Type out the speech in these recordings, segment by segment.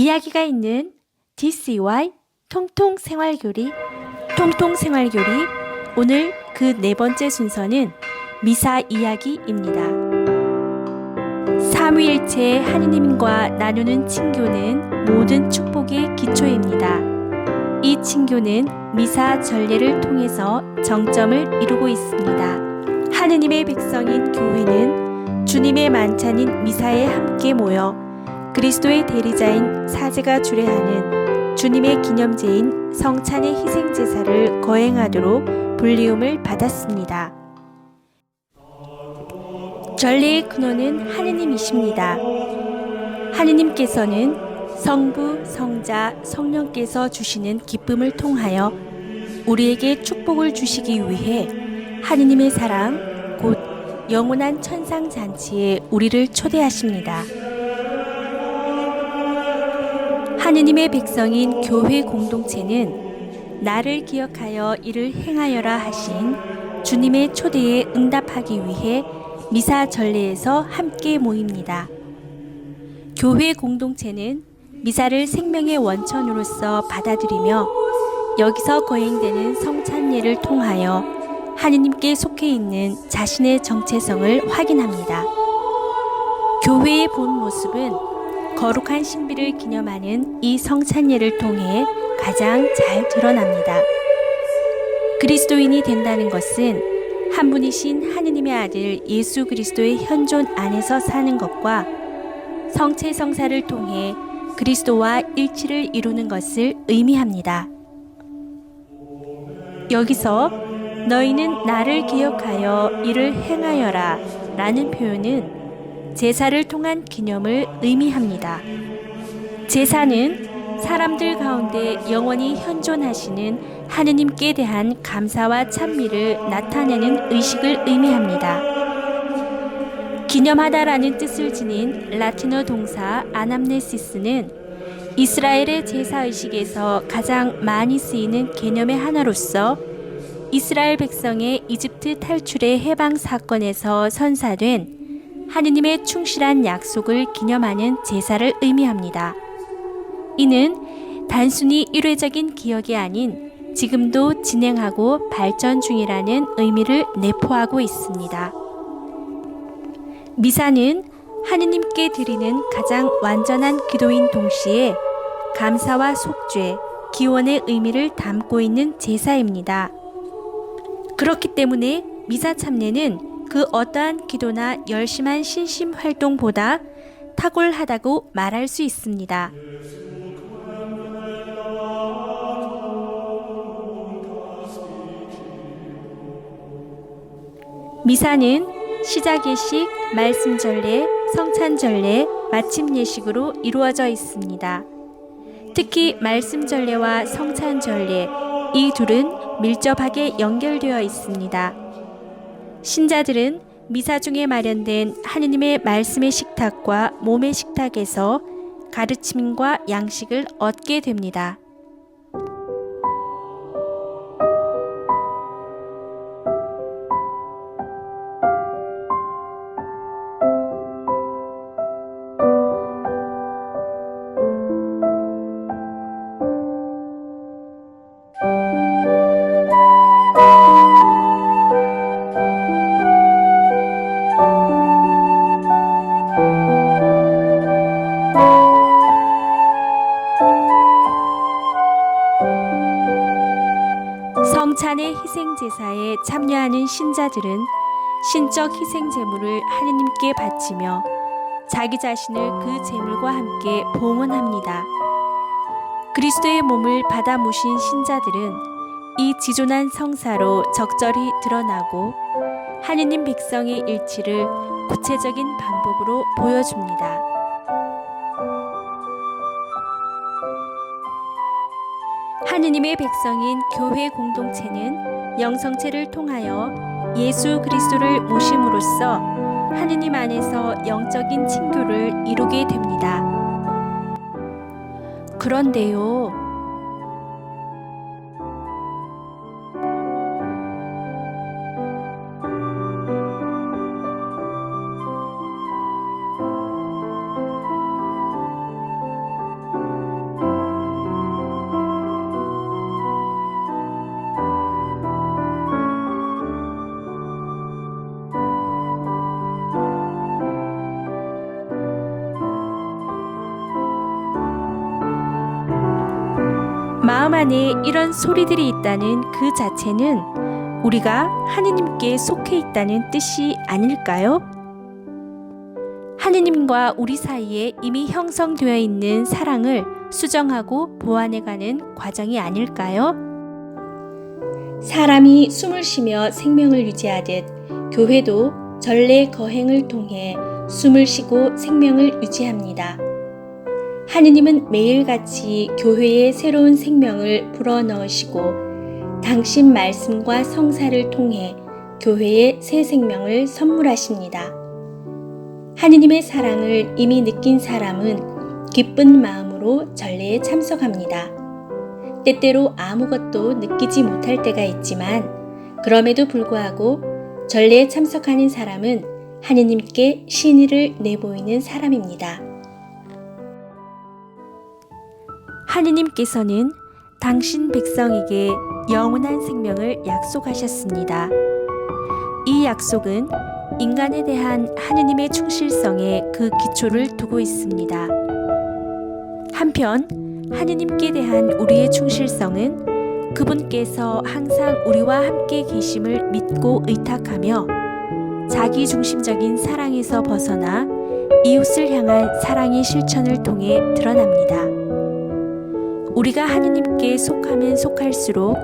이야기가 있는 DCY 통통 생활교리 통통 생활교리 오늘 그 네 번째 순서는 미사 이야기입니다. 삼위일체 하느님과 나누는 친교는 모든 축복의 기초입니다. 이 친교는 미사 전례를 통해서 정점을 이루고 있습니다. 하느님의 백성인 교회는 주님의 만찬인 미사에 함께 모여 그리스도의 대리자인 사제가 주례하는 주님의 기념제인 성찬의 희생 제사를 거행하도록 불리움을 받았습니다. 전례의 근원은 하느님이십니다. 하느님께서는 성부, 성자, 성령께서 주시는 기쁨을 통하여 우리에게 축복을 주시기 위해 하느님의 사랑, 곧 영원한 천상 잔치에 우리를 초대하십니다. 하느님의 백성인 교회 공동체는 나를 기억하여 이를 행하여라 하신 주님의 초대에 응답하기 위해 미사 전례에서 함께 모입니다. 교회 공동체는 미사를 생명의 원천으로서 받아들이며 여기서 거행되는 성찬례를 통하여 하느님께 속해 있는 자신의 정체성을 확인합니다. 교회의 본 모습은 거룩한 신비를 기념하는 이 성찬례를 통해 가장 잘 드러납니다. 그리스도인이 된다는 것은 한 분이신 하느님의 아들 예수 그리스도의 현존 안에서 사는 것과 성체 성사를 통해 그리스도와 일치를 이루는 것을 의미합니다. 여기서 너희는 나를 기억하여 이를 행하여라 라는 표현은 제사를 통한 기념을 의미합니다. 제사는 사람들 가운데 영원히 현존하시는 하느님께 대한 감사와 찬미를 나타내는 의식을 의미합니다. 기념하다라는 뜻을 지닌 라틴어 동사 아남네시스는 이스라엘의 제사 의식에서 가장 많이 쓰이는 개념의 하나로서 이스라엘 백성의 이집트 탈출의 해방 사건에서 선사된 하느님의 충실한 약속을 기념하는 제사를 의미합니다. 이는 단순히 일회적인 기억이 아닌 지금도 진행하고 발전 중이라는 의미를 내포하고 있습니다. 미사는 하느님께 드리는 가장 완전한 기도인 동시에 감사와 속죄, 기원의 의미를 담고 있는 제사입니다. 그렇기 때문에 미사 참례는 그 어떠한 기도나 열심한 신심 활동보다 탁월하다고 말할 수 있습니다. 미사는 시작 예식, 말씀 전례, 성찬 전례, 마침 예식으로 이루어져 있습니다. 특히 말씀 전례와 성찬 전례 이 둘은 밀접하게 연결되어 있습니다. 신자들은 미사 중에 마련된 하느님의 말씀의 식탁과 몸의 식탁에서 가르침과 양식을 얻게 됩니다. 참여하는 신자들은 신적 희생 제물을 하느님께 바치며 자기 자신을 그 제물과 함께 봉헌합니다. 그리스도의 몸을 받아 모신 신자들은 이 지존한 성사로 적절히 드러나고 하느님 백성의 일치를 구체적인 방법으로 보여줍니다. 하느님의 백성인 교회 공동체는 영성체를 통하여 예수 그리스도를 모심으로써 하느님 안에서 영적인 친교를 이루게 됩니다. 그런데요. 마음 안에 이런 소리들이 있다는 그 자체는 우리가 하느님께 속해 있다는 뜻이 아닐까요? 하느님과 우리 사이에 이미 형성되어 있는 사랑을 수정하고 보완해가는 과정이 아닐까요? 사람이 숨을 쉬며 생명을 유지하듯 교회도 전례 거행을 통해 숨을 쉬고 생명을 유지합니다. 하느님은 매일같이 교회에 새로운 생명을 불어넣으시고 당신 말씀과 성사를 통해 교회에 새 생명을 선물하십니다. 하느님의 사랑을 이미 느낀 사람은 기쁜 마음으로 전례에 참석합니다. 때때로 아무것도 느끼지 못할 때가 있지만 그럼에도 불구하고 전례에 참석하는 사람은 하느님께 신의를 내보이는 사람입니다. 하느님께서는 당신 백성에게 영원한 생명을 약속하셨습니다. 이 약속은 인간에 대한 하느님의 충실성에 그 기초를 두고 있습니다. 한편 하느님께 대한 우리의 충실성은 그분께서 항상 우리와 함께 계심을 믿고 의탁하며 자기 중심적인 사랑에서 벗어나 이웃을 향한 사랑의 실천을 통해 드러납니다. 우리가 하느님께 속하면 속할수록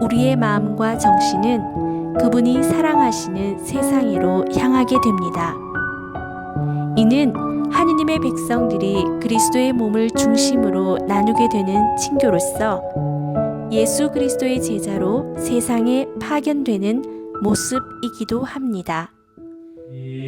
우리의 마음과 정신은 그분이 사랑하시는 세상으로 향하게 됩니다. 이는 하느님의 백성들이 그리스도의 몸을 중심으로 나누게 되는 친교로서 예수 그리스도의 제자로 세상에 파견되는 모습이기도 합니다. 이제